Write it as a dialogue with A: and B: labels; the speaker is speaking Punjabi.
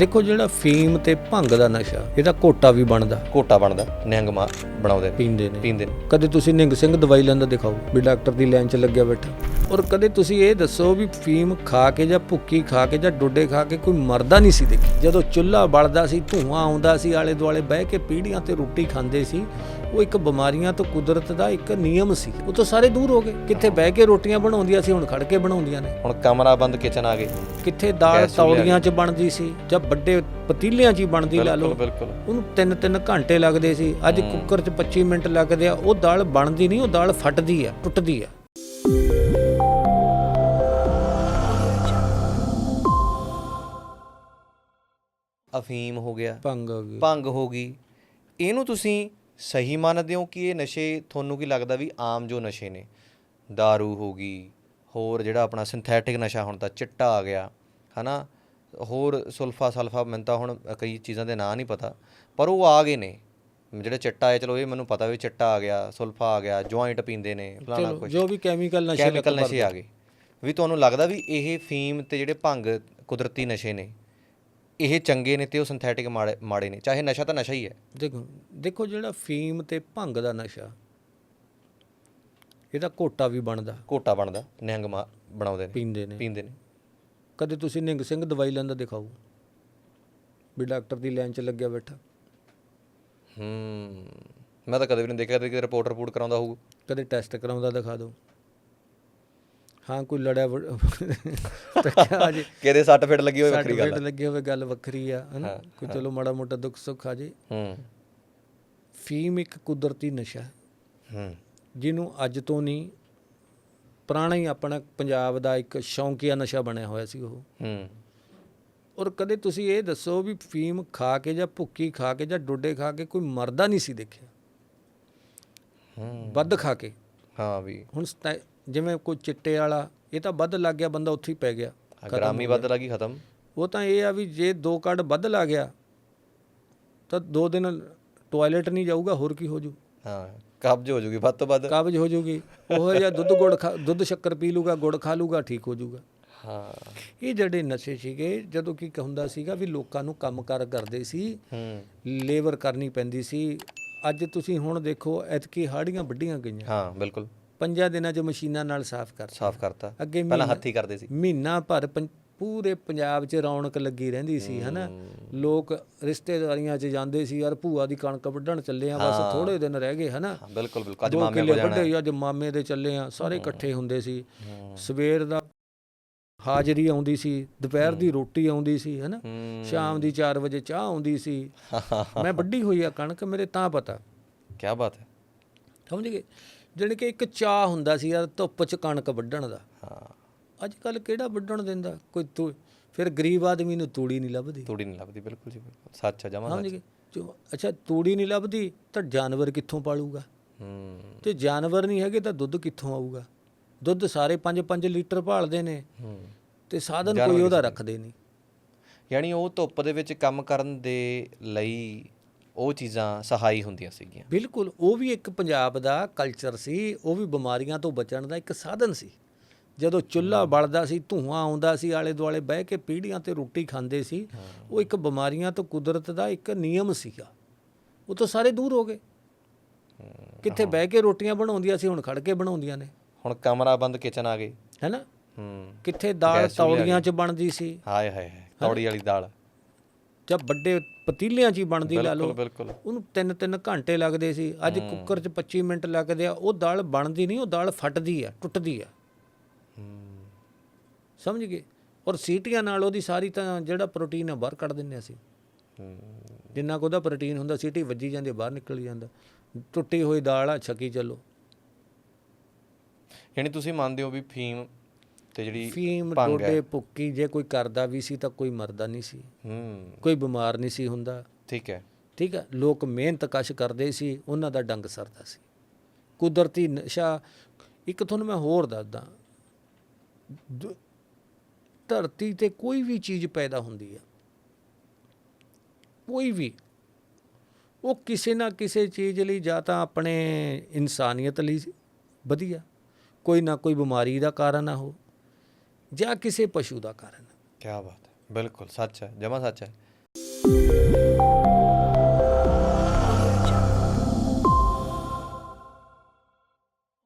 A: ਦੇਖੋ ਜਿਹੜਾ ਫੀਮ ਤੇ ਭੰਗ ਦਾ ਨਸ਼ਾ ਇਹਦਾ ਕੋਟਾ ਵੀ ਬਣਦਾ।
B: ਕੋਟਾ ਬਣਦਾ ਨਿਹੰਗ ਮਾ ਬਣਾਉਂਦੇ ਨੇ।
A: ਪੀਂਦੇ ਨੇ।
B: ਪੀਂਦੇ ਨੇ।
A: ਕਦੇ ਤੁਸੀਂ ਨਿੰਗ ਸਿੰਘ ਦਵਾਈ ਲੈਂਦਾ ਦਿਖਾਓ ਵੀ ਡਾਕਟਰ ਦੀ ਲਾਈਨ 'ਚ ਲੱਗਿਆ ਬੈਠਾ। ਔਰ ਕਦੇ ਤੁਸੀਂ ਇਹ ਦੱਸੋ ਵੀ ਫੀਮ ਖਾ ਕੇ ਜਾਂ ਭੁੱਕੀ ਖਾ ਕੇ ਜਾਂ ਡੋਡੇ ਖਾ ਕੇ ਕੋਈ ਮਰਦਾ ਨਹੀਂ ਸੀ ਦੇਖੀ? ਜਦੋਂ ਚੁੱਲ੍ਹਾ ਬਲਦਾ ਸੀ ਧੂਆਂ ਆਉਂਦਾ ਸੀ ਆਲੇ ਦੁਆਲੇ ਬਹਿ ਕੇ ਪੀੜੀਆਂ ਤੇ ਰੋਟੀ ਖਾਂਦੇ ਸੀ ਉਹ ਇੱਕ ਬਿਮਾਰੀਆਂ ਤੋਂ ਕੁਦਰਤ ਦਾ ਇੱਕ ਨਿਯਮ ਸੀ। ਉਹ ਤੋਂ ਸਾਰੇ ਦੂਰ ਹੋ ਗਏ। ਕਿੱਥੇ ਬਹਿ ਕੇ ਰੋਟੀਆਂ ਬਣਾਉਂਦੀਆਂ ਸੀ ਹੁਣ ਖੜ ਕੇ ਬਣਾਉਂਦੀਆਂ ਨੇ।
B: ਹੁਣ ਕਮਰਾ ਬੰਦ ਕਿਚਨ ਆ ਗਏ।
A: ਕਿੱਥੇ ਦਾਲ
B: ਗੈਸ ਚੁੱਲ੍ਹੇ
A: ਤੌਲੀਆਂ 'ਚ ਬਣਦੀ ਸੀ ਜਾਂ ਵੱਡੇ ਪਤੀਲਿਆਂ 'ਚ ਹੀ ਬਣਦੀ ਲਾ ਲਓ।
B: ਬਿਲਕੁਲ ਬਿਲਕੁਲ।
A: ਉਹਨੂੰ 3-3 ਘੰਟੇ ਲੱਗਦੇ ਸੀ। ਅੱਜ ਕੁੱਕਰ 'ਚ 25 ਮਿੰਟ ਲੱਗਦੇ ਆ। ਉਹ ਦਾਲ ਬਣਦੀ ਨਹੀਂ ਉਹ ਦਾਲ ਫਟਦੀ ਆ ਟੁੱਟਦੀ ਆ।
B: ਅਫੀਮ ਹੋ ਗਿਆ।
A: ਭੰਗ ਹੋ ਗਈ।
B: ਭੰਗ ਹੋ ਗਈ। ਇਹਨੂੰ ਤੁਸੀਂ ਸਹੀ ਮੰਨਦੇ ਹੋ ਕਿ ਇਹ ਨਸ਼ੇ ਤੁਹਾਨੂੰ ਕੀ ਲੱਗਦਾ ਵੀ ਆਮ ਜੋ ਨਸ਼ੇ ਨੇ? दारू ਹੋ ਗਈ ਹੋਰ ਜਿਹੜਾ ਆਪਣਾ ਸਿੰਥੈਟਿਕ ਨਸ਼ਾ ਹੁਣ ਤਾਂ ਚਿੱਟਾ ਆ ਗਿਆ ਹਨਾ? ਹੋਰ ਸੁਲਫਾ ਸਲਫਾ ਮੈਨੂੰ ਤਾਂ ਹੁਣ ਕਈ ਚੀਜ਼ਾਂ ਦੇ ਨਾਂ ਨਹੀਂ ਪਤਾ ਪਰ ਉਹ ਆ ਗਏ ਨੇ। ਜਿਹੜੇ ਚਿੱਟਾ ਹੈ ਚਲੋ ਇਹ ਮੈਨੂੰ ਪਤਾ ਵੀ ਚਿੱਟਾ ਆ ਗਿਆ ਸੁਲਫਾ ਆ ਗਿਆ ਜੁਆਇੰਟ ਪੀਂਦੇ ਨੇ ਫਲਾਣਾ ਕੁਝ
A: ਜੋ ਵੀ ਕੈਮੀਕਲ ਨਸ਼ੇ
B: ਕੈਮੀਕਲ ਨਸ਼ੇ ਆ ਗਏ। ਵੀ ਤੁਹਾਨੂੰ ਲੱਗਦਾ ਵੀ ਇਹ ਫੀਮ ਤੇ ਜਿਹੜੇ ਭੰਗ ਕੁਦਰਤੀ ਨਸ਼ੇ ਨੇ ਇਹ ਚੰਗੇ ਨੇ ਤੇ ਉਹ ਸਿੰਥੈਟਿਕ ਮਾੜੇ ਮਾੜੇ ਨੇ ਚਾਹੇ ਨਸ਼ਾ ਤਾਂ ਨਸ਼ਾ ਹੀ ਹੈ।
A: ਦੇਖੋ ਦੇਖੋ ਜਿਹੜਾ ਫੀਮ ਤੇ ਭੰਗ ਦਾ ਨਸ਼ਾ ਇਹਦਾ ਕੋਟਾ ਵੀ ਬਣਦਾ।
B: ਕੋਟਾ ਬਣਦਾ ਨਿਹੰਗ ਮਾ ਬਣਾਉਂਦੇ ਨੇ
A: ਪੀਂਦੇ ਨੇ।
B: ਪੀਂਦੇ ਨੇ।
A: ਕਦੇ ਤੁਸੀਂ ਨਿੰਗ ਸਿੰਘ ਦਵਾਈ ਲੈਂਦਾ ਦਿਖਾਓ ਵੀ ਡਾਕਟਰ ਦੀ ਲਾਈਨ 'ਚ ਲੱਗਿਆ ਬੈਠਾ।
B: ਹੂੰ ਮੈਂ ਤਾਂ ਕਦੇ ਵੀ ਨਹੀਂ ਦੇਖਿਆ ਕਿ ਰਿਪੋਰਟ ਰਿਪੋਰਟ ਕਰਾਉਂਦਾ ਹੋਊ।
A: ਕਦੇ ਟੈਸਟ ਕਰਾਉਂਦਾ ਦਿਖਾ ਦਿਓ। ਹਾਂ ਕੋਈ ਲੜਿਆ ਤਾਂ ਕਿਆ ਜੀ?
B: ਕਿਹਦੇ ਸੱਟ ਫਿੱਟ ਲੱਗੀ ਹੋਈ ਵੱਖਰੀ ਗੱਲ
A: ਸਰਟੀਫਿਕੇਟ ਲੱਗੇ ਹੋਵੇ ਗੱਲ ਵੱਖਰੀ ਆ ਹਨਾ ਕੋਈ ਚਲੋ ਮਾੜਾ ਮੋਟਾ ਦੁੱਖ ਸੁੱਖ ਆ ਜੇ।
B: ਹੂੰ।
A: ਫੀਮ ਇੱਕ ਕੁਦਰਤੀ ਨਸ਼ਾ ਹੈ, ਜਿਹਨੂੰ ਅੱਜ ਤੋਂ ਨਹੀਂ ਪੁਰਾਣਾ ਹੀ ਆਪਣਾ ਪੰਜਾਬ ਦਾ ਇੱਕ ਸ਼ੌਂਕੀਆ ਨਸ਼ਾ ਬਣਿਆ ਹੋਇਆ ਸੀ ਉਹ।
B: ਹੂੰ।
A: ਔਰ ਕਦੇ ਤੁਸੀਂ ਇਹ ਦੱਸੋ ਵੀ ਫੀਮ ਖਾ ਕੇ ਜਾਂ ਭੁੱਕੀ ਖਾ ਕੇ ਜਾਂ ਡੋਡੇ ਖਾ ਕੇ ਕੋਈ ਮਰਦਾ ਨਹੀਂ ਸੀ ਦੇਖਿਆ?
B: ਹੂੰ।
A: ਵੱਧ ਖਾ ਕੇ।
B: ਹਾਂ ਵੀ।
A: ਹੁਣ ਸਟੈ- ਜਿਵੇਂ ਕੋਈ ਚਿੱਟੇ ਵਾਲਾ ਇਹ ਤਾਂ ਵੱਧ ਲੱਗ ਗਿਆ ਬੰਦਾ ਉੱਥੇ ਹੀ ਪੈ ਗਿਆ
B: ਗ੍ਰਾਮੀ ਵੱਧ ਲੱਗੀ ਖਤਮ।
A: ਉਹ ਤਾਂ ਇਹ ਆ ਵੀ ਜੇ ਦੋ ਕੱਢ ਵੱਧ ਲਾ ਗਿਆ ਤਾਂ ਦੋ ਦਿਨ ਟਾਇਲਟ ਨਹੀਂ ਜਾਊਗਾ ਹੋਰ ਕੀ ਹੋ ਜੂ?
B: ਹਾਂ ਕਬਜ਼ ਹੋ ਜੂਗੀ ਵੱਧ ਤੋਂ ਵੱਧ।
A: ਕਾਬਜ ਹੋ ਜੂਗੀ। ਉਹ ਜਿਹਾ ਦੁੱਧ ਗੁੜ ਦੁੱਧ ਸ਼ੱਕਰ ਪੀ ਲੂਗਾ ਗੁੜ ਖਾ ਲੂਗਾ ਠੀਕ ਹੋ ਜੂਗਾ।
B: ਹਾਂ।
A: ਇਹ ਜਿਹੜੇ ਨਸ਼ੇ ਸੀਗੇ ਜਦੋਂ ਕੀ ਹੁੰਦਾ ਸੀਗਾ ਵੀ ਲੋਕਾਂ ਨੂੰ ਕੰਮ ਕਾਰ ਕਰਦੇ ਸੀ
B: ਹੂੰ।
A: ਲੇਬਰ ਕਰਨੀ ਪੈਂਦੀ ਸੀ। ਅੱਜ ਤੁਸੀਂ ਹੁਣ ਦੇਖੋ ਐਤਕੀ ਹਾੜੀਆਂ ਵੱਡੀਆਂ ਗਈਆਂ।
B: ਹਾਂ ਬਿਲਕੁਲ।
A: ਪੰਜਾਂ ਦਿਨਾਂ 'ਚ ਮਸ਼ੀਨਾਂ ਨਾਲ ਸਾਫ਼ ਕਰ
B: ਸਾਫ਼ ਕਰਤਾ।
A: ਅੱਗੇ
B: ਪਹਿਲਾਂ ਹੱਥੀ ਕਰਦੇ ਸੀ।
A: ਮਹੀਨਾ ਭਰ ਪੂਰੇ ਪੰਜਾਬ 'ਚ ਰੌਣਕ ਲੱਗੀ ਰਹਿੰਦੀ ਸੀ ਹਨਾ? ਲੋਕ ਰਿਸ਼ਤੇਦਾਰੀਆਂ 'ਚ ਜਾਂਦੇ ਸੀ ਯਾਰ ਭੂਆ ਦੀ ਕਣਕ ਵੱਢਣ ਚੱਲੇ ਆ ਬਸ ਥੋੜੇ ਦਿਨ ਰਹਿ ਗਏ ਹਨਾ?
B: ਬਿਲਕੁਲ ਬਿਲਕੁਲ। ਅੱਜ ਮਾਮੇ
A: ਕਿੱਲੇ
B: ਜਾਣਾ।
A: ਅੱਜ ਮਾਮੇ ਦੇ ਚੱਲੇ ਆ ਸਾਰੇ ਇਕੱਠੇ ਹੁੰਦੇ ਸੀ। ਸਵੇਰ ਦਾ ਹਾਜ਼ਰੀ ਆਉਂਦੀ ਸੀ ਦੁਪਹਿਰ ਦੀ ਰੋਟੀ ਆਉਂਦੀ ਸੀ ਹਨਾ? ਸ਼ਾਮ ਦੀ 4 ਵਜੇ ਚਾਹ ਆਉਂਦੀ ਸੀ। ਮੈਂ ਵੱਢੀ ਹੋਈ ਆ ਕਣਕ ਮੇਰੇ ਤਾਂ ਪਤਾ।
B: ਕੀ ਬਾਤ ਹੈ।
A: ਸਮਝ ਗਏ? ਜਾਣੀ ਕਿ ਇੱਕ ਚਾਹ ਹੁੰਦਾ ਸੀ ਯਾਰ ਧੁੱਪ 'ਚ ਕਣਕ ਵੱਢਣ ਦਾ।
B: ਹਾਂ।
A: ਅੱਜ ਕੱਲ ਕਿਹੜਾ ਵੱਢਣ ਦਿੰਦਾ? ਕੋਈ ਤੂੰ ਫਿਰ ਗਰੀਬ ਆਦਮੀ ਨੂੰ ਤੂੜੀ ਨਹੀਂ ਲੱਭਦੀ।
B: ਤੂੜੀ ਨਹੀਂ ਲੱਭਦੀ ਬਿਲਕੁਲ ਜੀ ਬਿਲਕੁਲ। ਸੱਚ ਹੈ ਜਮਾ
A: ਜੋ- ਅੱਛਾ ਤੂੜੀ ਨਹੀਂ ਲੱਭਦੀ ਤਾਂ ਜਾਨਵਰ ਕਿੱਥੋਂ ਪਾਲੂਗਾ?
B: ਹੂੰ।
A: ਤੇ ਜਾਨਵਰ ਨਹੀਂ ਹੈਗੇ ਤਾਂ ਦੁੱਧ ਕਿੱਥੋਂ ਆਊਗਾ? ਦੁੱਧ ਸਾਰੇ 5-5 ਲੀਟਰ ਭਾਲਦੇ ਨੇ
B: ਹੂੰ।
A: ਤੇ ਸਾਧਨ ਕੋਈ ਉਹਦਾ ਰੱਖਦੇ ਨਹੀਂ।
B: ਯਾਨੀ ਉਹ ਧੁੱਪ ਦੇ ਵਿੱਚ ਕੰਮ ਕਰਨ ਦੇ ਲਈ ਉਹ ਚੀਜ਼ਾਂ ਸਹਾਈ ਹੁੰਦੀਆਂ ਸੀਗੀਆਂ।
A: ਬਿਲਕੁਲ ਉਹ ਵੀ ਇੱਕ ਪੰਜਾਬ ਦਾ ਕਲਚਰ ਸੀ ਉਹ ਵੀ ਬਿਮਾਰੀਆਂ ਤੋਂ ਬਚਣ ਦਾ ਇੱਕ ਸਾਧਨ ਸੀ। ਜਦੋਂ ਚੁੱਲ੍ਹਾ ਬਲਦਾ ਸੀ ਧੂਆਂ ਆਉਂਦਾ ਸੀ ਆਲੇ ਦੁਆਲੇ ਬਹਿ ਕੇ ਪੀੜੀਆਂ ਤੇ ਰੋਟੀ ਖਾਂਦੇ ਸੀ ਉਹ ਇੱਕ ਬਿਮਾਰੀਆਂ ਤੋਂ ਕੁਦਰਤ ਦਾ ਇੱਕ ਨਿਯਮ ਸੀਗਾ। ਉਹ ਤੋਂ ਸਾਰੇ ਦੂਰ ਹੋ ਗਏ। ਕਿੱਥੇ ਬਹਿ ਕੇ ਰੋਟੀਆਂ ਬਣਾਉਂਦੀਆਂ ਸੀ ਹੁਣ ਖੜ ਕੇ ਬਣਾਉਂਦੀਆਂ ਨੇ।
B: ਹੁਣ ਕਮਰਾ ਬੰਦ ਕਿਚਨ ਆ ਗਏ।
A: ਹੈਨਾ?
B: ਹੂੰ।
A: ਕਿੱਥੇ ਦਾਲ ਤੌਲੀਆਂ 'ਚ ਬਣਦੀ ਸੀ।
B: ਹਾਏ ਹਾਏ ਤੌੜੀ ਵਾਲੀ ਦਾਲ।
A: ਜਾਂ ਵੱਡੇ ਪਤੀਲਿਆਂ 'ਚ ਹੀ ਬਣਦੀ ਲਾ ਲਓ। ਉਹਨੂੰ 3-3 ਘੰਟੇ ਲੱਗਦੇ ਸੀ। ਅੱਜ ਕੁੱਕਰ 'ਚ 25 ਮਿੰਟ ਲੱਗਦੇ ਆ। ਉਹ ਦਾਲ ਬਣਦੀ ਨਹੀਂ ਉਹ ਦਾਲ ਫਟਦੀ ਆ ਟੁੱਟਦੀ ਆ। ਸਮਝ ਗਏ? ਔਰ ਸੀਟੀਆਂ ਨਾਲ ਉਹਦੀ ਸਾਰੀ ਤਾਂ ਜਿਹੜਾ ਪ੍ਰੋਟੀਨ ਆ ਬਾਹਰ ਕੱਢ ਦਿੰਦੇ ਅਸੀਂ। ਜਿੰਨਾ ਕੁ ਉਹਦਾ ਪ੍ਰੋਟੀਨ ਹੁੰਦਾ ਸੀਟੀ ਵੱਜੀ ਜਾਂਦੀ ਬਾਹਰ ਨਿਕਲ ਜਾਂਦਾ। ਟੁੱਟੀ ਹੋਈ ਦਾਲ ਆ ਛਕੀ ਚੱਲੋ।
B: ਯਾਨੀ ਤੁਸੀਂ ਮੰਨਦੇ ਹੋ ਵੀ ਫੀਮ ਤੇ ਜਿਹੜੀ
A: ਫੀਮ
B: ਭੰਗ ਹੈ।
A: ਡੋਡੇ ਭੁੱਕੀ ਜੇ ਕੋਈ ਕਰਦਾ ਵੀ ਸੀ ਤਾਂ ਕੋਈ ਮਰਦਾ ਨਹੀਂ ਸੀ।
B: ਹੂੰ।
A: ਕੋਈ ਬਿਮਾਰ ਨਹੀਂ ਸੀ ਹੁੰਦਾ।
B: ਠੀਕ ਹੈ।
A: ਠੀਕ ਹੈ? ਲੋਕ ਮਿਹਨਤ ਕਸ਼ ਕਰਦੇ ਸੀ ਉਹਨਾਂ ਦਾ ਡੰਗ ਸਰਦਾ ਸੀ। ਕੁਦਰਤੀ ਨਸ਼ਾ ਇੱਕ ਤੁਹਾਨੂੰ ਮੈਂ ਹੋਰ ਦੱਸਦਾ। ਦ- ਧਰਤੀ ਤੇ ਕੋਈ ਵੀ ਚੀਜ਼ ਪੈਦਾ ਹੁੰਦੀ ਆ। ਕੋਈ ਵੀ। ਉਹ ਕਿਸੇ ਨਾ ਕਿਸੇ ਚੀਜ਼ ਲਈ ਜਾਂ ਤਾਂ ਆਪਣੇ ਇਨਸਾਨੀਅਤ ਲਈ ਵਧੀਆ। ਕੋਈ ਨਾ ਕੋਈ ਬਿਮਾਰੀ ਦਾ ਕਾਰਨ ਆ ਉਹ। ਜਾਂ ਕਿਸੇ ਪਸ਼ੂ ਦਾ ਕਾਰਨ।
B: ਕੀ ਬਾਤ ਹੈ ਬਿਲਕੁਲ ਸੱਚ ਹੈ ਜਮਾ ਸੱਚ ਹੈ।